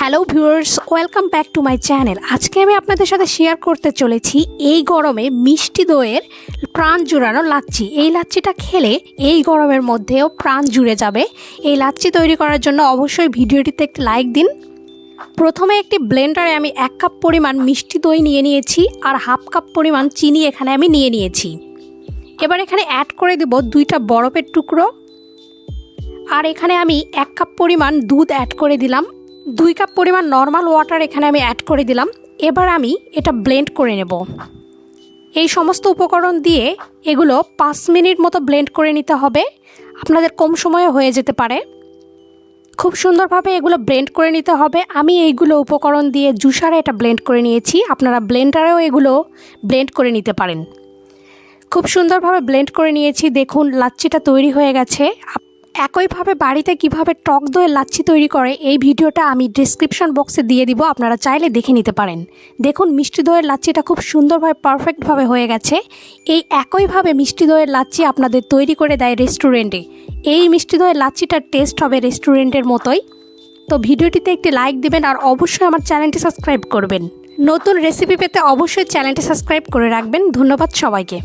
Hello viewers welcome back to my channel আজকে আমি আপনাদের সাথে শেয়ার করতে চলেছি এই গরমে মিষ্টি দইয়ের প্রাণ জুড়ানো লাচ্ছি। এই লাচ্ছিটা খেলে এই গরমের মধ্যেও প্রাণ জুড়ে যাবে। এই লাচ্ছি তৈরি করার জন্য অবশ্যই ভিডিওটিতে একটি লাইক দিন। প্রথমে একটি ব্লেন্ডারে আমি এক কাপ পরিমাণ মিষ্টি দই নিয়ে নিয়েছি আর হাফ কাপ পরিমাণ চিনি এখানে আমি নিয়ে নিয়েছি। এবার এখানে অ্যাড করে দেব দুইটা বরফের টুকরো। আর এখানে আমি এক কাপ পরিমাণ দুধ অ্যাড করে দিলাম। দুই কাপ পরিমাণ নর্মাল ওয়াটার এখানে আমি অ্যাড করে দিলাম। এবার আমি এটা ব্লেন্ড করে নেব। এই সমস্ত উপকরণ দিয়ে এগুলো পাঁচ মিনিট মতো ব্লেন্ড করে নিতে হবে। আপনাদের কম সময়ে হয়ে যেতে পারে। খুব সুন্দরভাবে এগুলো ব্লেন্ড করে নিতে হবে। আমি এইগুলো উপকরণ দিয়ে জুসারে এটা ব্লেন্ড করে নিয়েছি। আপনারা ব্লেন্ডারেও এগুলো ব্লেন্ড করে নিতে পারেন। খুব সুন্দরভাবে ব্লেন্ড করে নিয়েছি। দেখুন, লাচ্ছিটা তৈরি হয়ে গেছে। একইভাবে বাড়িতে কীভাবে টক দইয়ের লাচ্ছি তৈরি করে, এই ভিডিওটা আমি ডিসক্রিপশন বক্সে দিয়ে দিব, আপনারা চাইলে দেখে নিতে পারেন। দেখুন, মিষ্টি দইয়ের লাচ্ছিটা খুব সুন্দরভাবে পারফেক্টভাবে হয়ে গেছে। এই একইভাবে মিষ্টি দইয়ের লাচ্ছি আপনাদের তৈরি করে দেয় রেস্টুরেন্টে এই মিষ্টি দইয়ের লাচ্ছিটার টেস্ট হবে রেস্টুরেন্টের মতোই। তো ভিডিওটিতে একটি লাইক দিবেন আর অবশ্যই আমার চ্যানেলটি সাবস্ক্রাইব করবেন। নতুন রেসিপি পেতে অবশ্যই চ্যানেলটি সাবস্ক্রাইব করে রাখবেন। ধন্যবাদ সবাইকে।